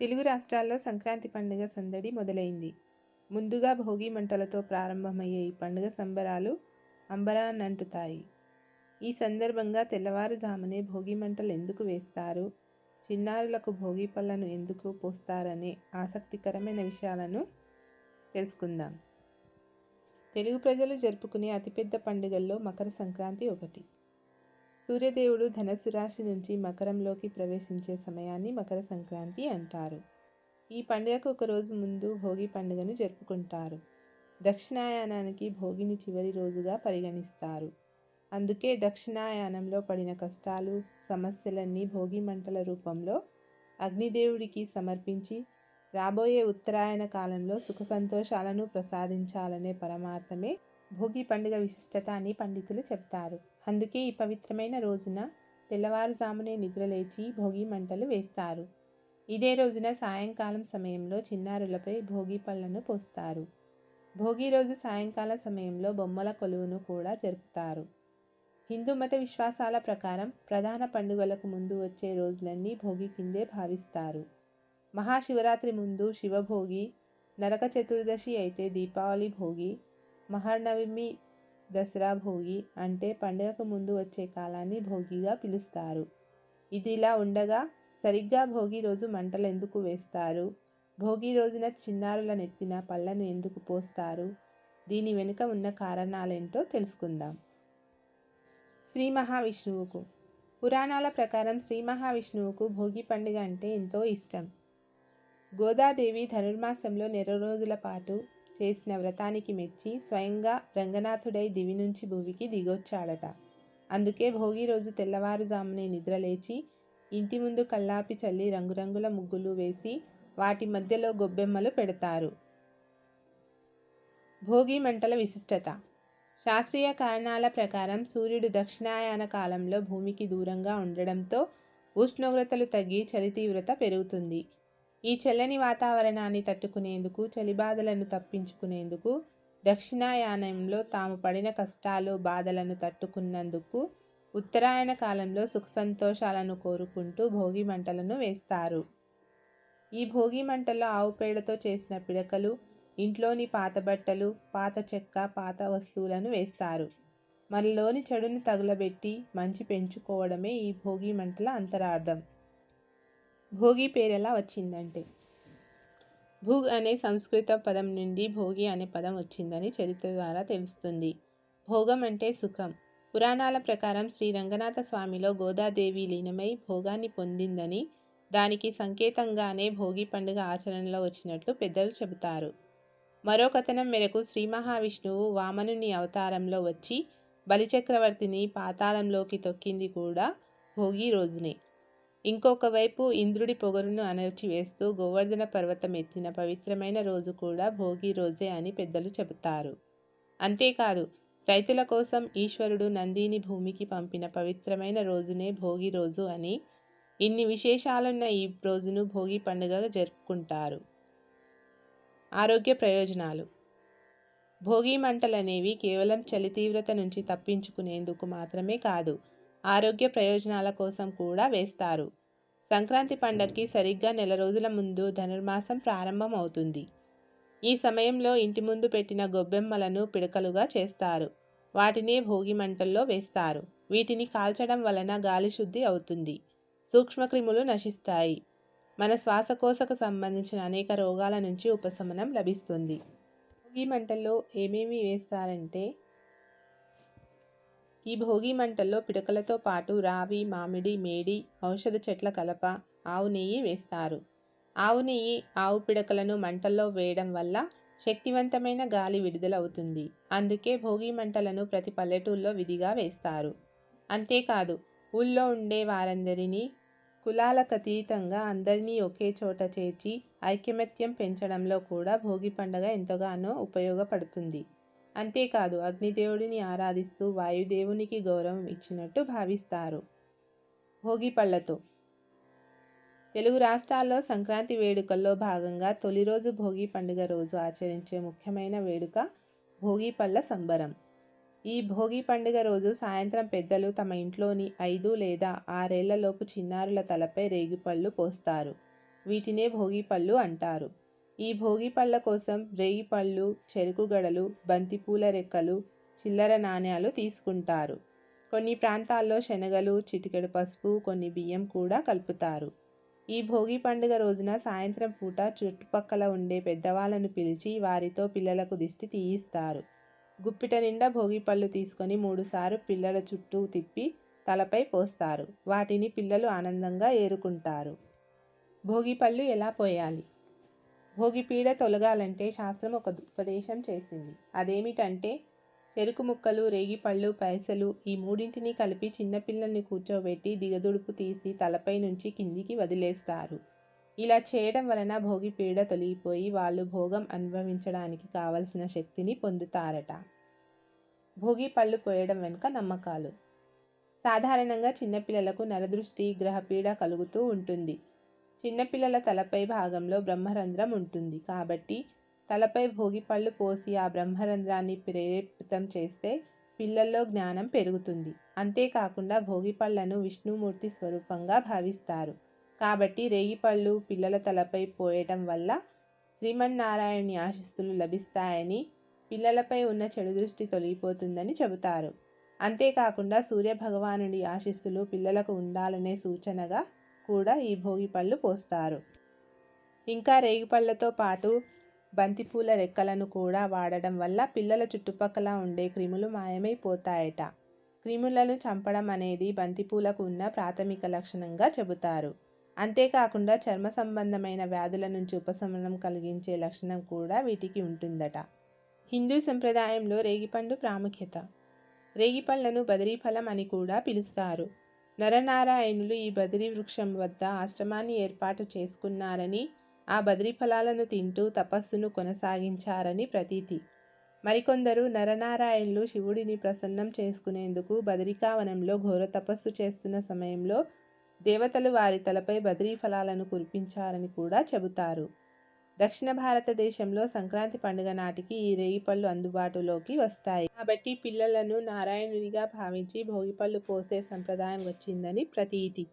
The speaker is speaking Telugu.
తెలుగు రాష్ట్రాల్లో సంక్రాంతి పండుగ సందడి మొదలైంది. ముందుగా భోగి మంటలతో ప్రారంభమయ్యే ఈ పండుగ సంబరాలు అంబరాన్నంటుతాయి. ఈ సందర్భంగా తెల్లవారుజామునే భోగి మంటలు ఎందుకు వేస్తారు? చిన్నారులకు భోగి పళ్ళను ఎందుకు పోస్తారనే ఆసక్తికరమైన విషయాలను తెలుసుకుందాం. తెలుగు ప్రజలు జరుపుకునే అతిపెద్ద పండుగల్లో మకర సంక్రాంతి ఒకటి. సూర్యదేవుడు ధనస్సు రాశి నుంచి మకరంలోకి ప్రవేశించే సమయాన్ని మకర సంక్రాంతి అంటారు. ఈ పండుగకు ఒక రోజు ముందు భోగి పండుగను జరుపుకుంటారు. దక్షిణాయానానికి భోగిని చివరి రోజుగా పరిగణిస్తారు. అందుకే దక్షిణాయానంలో పడిన కష్టాలు సమస్యలన్నీ భోగి మంటల రూపంలో అగ్నిదేవుడికి సమర్పించి రాబోయే ఉత్తరాయణ కాలంలో సుఖ సంతోషాలను ప్రసాదించాలనే పరమార్థమే భోగి పండుగ విశిష్టత అని పండితులు చెప్తారు. అందుకే ఈ పవిత్రమైన రోజున తెల్లవారుజామునే నిద్రలేచి భోగి మంటలు వేస్తారు. ఇదే రోజున సాయంకాలం సమయంలో చిన్నారులపై భోగి పళ్ళను పోస్తారు. భోగి రోజు సాయంకాల సమయంలో బొమ్మల కొలువును కూడా జరుపుతారు. హిందూ మత విశ్వాసాల ప్రకారం ప్రధాన పండుగలకు ముందు వచ్చే రోజులన్నీ భోగి కిందే భావిస్తారు. మహాశివరాత్రి ముందు శివభోగి నరక చతుర్దశి అయితే దీపావళి భోగి మహానవమి దసరా భోగి అంటే పండుగకు ముందు వచ్చే కాలాన్ని భోగిగా పిలుస్తారు. ఇది ఇలా ఉండగా సరిగ్గా భోగి రోజు మంటలు ఎందుకు వేస్తారు? భోగి రోజున చిన్నారుల నెత్తిన పళ్ళను ఎందుకు పోస్తారు? దీని వెనుక ఉన్న కారణాలేంటో తెలుసుకుందాం. శ్రీ మహావిష్ణువుకు. పురాణాల ప్రకారం శ్రీ మహావిష్ణువుకు భోగి పండుగ అంటే ఎంతో ఇష్టం. గోదాదేవి ధనుర్మాసంలో నెల రోజుల పాటు చేసిన వ్రతానికి మెచ్చి స్వయంగా రంగనాథుడై దివి నుంచి భూమికి దిగొచ్చాడట. అందుకే భోగి రోజు తెల్లవారుజామునే నిద్రలేచి ఇంటి ముందు కల్లాపి చల్లి రంగురంగుల ముగ్గులు వేసి వాటి మధ్యలో గొబ్బెమ్మలు పెడతారు. భోగి మంటల విశిష్టత. శాస్త్రీయ కారణాల ప్రకారం సూర్యుడు దక్షిణాయన కాలంలో భూమికి దూరంగా ఉండడంతో ఉష్ణోగ్రతలు తగ్గి చలి తీవ్రత పెరుగుతుంది. ఈ చల్లని వాతావరణాన్ని తట్టుకునేందుకు చలిబాధలను తప్పించుకునేందుకు దక్షిణాయానంలో తాము పడిన కష్టాలు బాధలను తట్టుకున్నందుకు ఉత్తరాయణ కాలంలో సుఖ సంతోషాలను కోరుకుంటూ భోగి మంటలను వేస్తారు. ఈ భోగి మంటల్లో ఆవు పేడతో చేసిన పిడకలు ఇంట్లోని పాత బట్టలు పాత చెక్క పాత వస్తువులను వేస్తారు. మనలోని చెడుని తగులబెట్టి మంచి పెంచుకోవడమే ఈ భోగి మంటల అంతరార్థం. భోగి పేరు ఎలా వచ్చిందంటే భూగ్ అనే సంస్కృత పదం నుండి భోగి అనే పదం వచ్చిందని చరిత్ర ద్వారా తెలుస్తుంది. భోగం అంటే సుఖం. పురాణాల ప్రకారం శ్రీ రంగనాథ స్వామిలో గోదాదేవి లీనమై భోగాన్ని పొందిందని దానికి సంకేతంగానే భోగి పండుగ ఆచరణలో వచ్చినట్లు పెద్దలు చెబుతారు. మరో కథనం మేరకు శ్రీ మహావిష్ణువు వామనుని అవతారంలో వచ్చి బలిచక్రవర్తిని పాతాళంలోకి తొక్కింది కూడా భోగి రోజునే. ఇంకొక వైపు ఇంద్రుడి పొగరును అణచివేస్తూ గోవర్ధన పర్వతం ఎత్తిన పవిత్రమైన రోజు కూడా భోగి రోజే అని పెద్దలు చెబుతారు. అంతేకాదు రైతుల కోసం ఈశ్వరుడు నందిని భూమికి పంపిన పవిత్రమైన రోజునే భోగి రోజు అని ఇన్ని విశేషాలున్న ఈ రోజును భోగి పండుగగా జరుపుకుంటారు. ఆరోగ్య ప్రయోజనాలు. భోగి మంటలు అనేవి కేవలం చలి తీవ్రత నుంచి తప్పించుకునేందుకు మాత్రమే కాదు ఆరోగ్య ప్రయోజనాల కోసం కూడా వేస్తారు. సంక్రాంతి పండగకి సరిగ్గా నెల రోజుల ముందు ధనుర్మాసం ప్రారంభం అవుతుంది ఈ సమయంలో ఇంటి ముందు పెట్టిన గొబ్బెమ్మలను పిడకలుగా చేస్తారు. వాటిని భోగి మంటల్లో వేస్తారు. వీటిని కాల్చడం వలన గాలి శుద్ధి అవుతుంది. సూక్ష్మక్రిములు నశిస్తాయి. మన శ్వాసకోశకు సంబంధించిన అనేక రోగాల నుంచి ఉపశమనం లభిస్తుంది. భోగి మంటల్లో ఏమేమి వేస్తారంటే ఈ భోగి మంటల్లో పిడకలతో పాటు రావి మామిడి మేడి ఔషధ చెట్ల కలప ఆవు నెయ్యి వేస్తారు. ఆవు నెయ్యి ఆవు పిడకలను మంటల్లో వేయడం వల్ల శక్తివంతమైన గాలి విడుదలవుతుంది. అందుకే భోగి మంటలను ప్రతి పల్లెటూళ్ళలో విధిగా వేస్తారు. అంతేకాదు ఊళ్ళో ఉండే వారందరినీ కులాలకు అతీతంగా అందరినీ ఒకే చోట చేర్చి ఐకమత్యం పెంచడంలో కూడా భోగి పండుగ ఎంతగానో ఉపయోగపడుతుంది. అంతేకాదు అగ్నిదేవుడిని ఆరాధిస్తూ వాయుదేవునికి గౌరవం ఇచ్చినట్టు భావిస్తారు. భోగి పళ్ళతో తెలుగు రాష్ట్రాల్లో సంక్రాంతి వేడుకల్లో భాగంగా తొలి రోజు భోగి పండుగ రోజు ఆచరించే ముఖ్యమైన వేడుక భోగి పళ్ళ సంబరం. ఈ భోగి పండుగ రోజు సాయంత్రం పెద్దలు తమ ఇంట్లోని ఐదు లేదా ఆరేళ్ళలోపు చిన్నారుల తలపై రేగిపళ్ళు పోస్తారు. వీటినే భోగి పళ్ళు అంటారు. ఈ భోగి పళ్ళ కోసం రేయి పళ్ళు చెరుకు గడలు బంతిపూల రెక్కలు చిల్లర నాణ్యాలు తీసుకుంటారు. కొన్ని ప్రాంతాల్లో శనగలు చిటికెడు పసుపు కొన్ని బియ్యం కూడా కలుపుతారు. ఈ భోగి పండుగ రోజున సాయంత్రం పూట చుట్టుపక్కల ఉండే పెద్దవాళ్ళను పిలిచి వారితో పిల్లలకు దిష్టి తీయిస్తారు. గుప్పిట నిండా భోగి పళ్ళు తీసుకొని మూడుసార్లు పిల్లల చుట్టూ తిప్పి తలపై పోస్తారు. వాటిని పిల్లలు ఆనందంగా ఏరుకుంటారు. భోగి పళ్ళు ఎలా పోయాలి? భోగిపీడ తొలగాలంటే శాస్త్రం ఒక ఉపదేశం చేసింది. అదేమిటంటే చెరుకు ముక్కలు రేగిపళ్ళు పైసలు ఈ మూడింటిని కలిపి చిన్నపిల్లల్ని కూర్చోబెట్టి దిగదుడుపు తీసి తలపై నుంచి కిందికి వదిలేస్తారు. ఇలా చేయడం వలన భోగి పీడ తొలగిపోయి వాళ్ళు భోగం అనుభవించడానికి కావలసిన శక్తిని పొందుతారట. భోగి పళ్ళు పోయడం వెనుక నమ్మకాలు. సాధారణంగా చిన్నపిల్లలకు నరదృష్టి గ్రహపీడ కలుగుతూ ఉంటుంది. చిన్నపిల్లల తలపై భాగంలో బ్రహ్మరంధ్రం ఉంటుంది. కాబట్టి తలపై భోగిపళ్ళు పోసి ఆ బ్రహ్మరంధ్రాన్ని ప్రేరేపితం చేస్తే పిల్లల్లో జ్ఞానం పెరుగుతుంది. అంతేకాకుండా భోగిపళ్ళను విష్ణుమూర్తి స్వరూపంగా భావిస్తారు. కాబట్టి రేగిపళ్ళు పిల్లల తలపై పోయటం వల్ల శ్రీమన్నారాయణుని ఆశిస్తులు లభిస్తాయని పిల్లలపై ఉన్న చెడు దృష్టి తొలగిపోతుందని చెబుతారు. అంతేకాకుండా సూర్యభగవానుడి ఆశీస్సులు పిల్లలకు ఉండాలనే సూచనగా కూడా ఈ భోగిపళ్ళు పోస్తారు. ఇంకా రేగిపళ్ళతో పాటు బంతిపూల రెక్కలను కూడా వాడడం వల్ల పిల్లల చుట్టుపక్కల ఉండే క్రిములు మాయమైపోతాయట. క్రిములను చంపడం అనేది బంతిపూలకు ఉన్న ప్రాథమిక లక్షణంగా చెబుతారు. అంతేకాకుండా చర్మ సంబంధమైన వ్యాధుల నుంచి ఉపశమనం కలిగించే లక్షణం కూడా వీటికి ఉంటుందట. హిందూ సంప్రదాయంలో రేగిపండు ప్రాముఖ్యత. రేగిపళ్ళను బదరీఫలం అని కూడా పిలుస్తారు. నరనారాయణులు ఈ బదిరి వృక్షం వద్ద ఆశ్రమాన్ని ఏర్పాటు చేసుకున్నారని ఆ బద్రీ ఫలాలను తింటూ తపస్సును కొనసాగించారని ప్రతీతి. మరికొందరు నరనారాయణులు శివుడిని ప్రసన్నం చేసుకునేందుకు బదరికావనంలో ఘోర తపస్సు చేస్తున్న సమయంలో దేవతలు వారి తలపై బద్రీ ఫలాలను కురిపించారని కూడా చెబుతారు. దక్షిణ భారతదేశంలో సంక్రాంతి పండుగ నాటికి ఈ రేగిపళ్ళు అందుబాటులోకి వస్తాయి. కాబట్టి పిల్లలను నారాయణునిగా భావించి భోగిపళ్ళు పోసే సంప్రదాయం వచ్చిందని ప్రతీతి.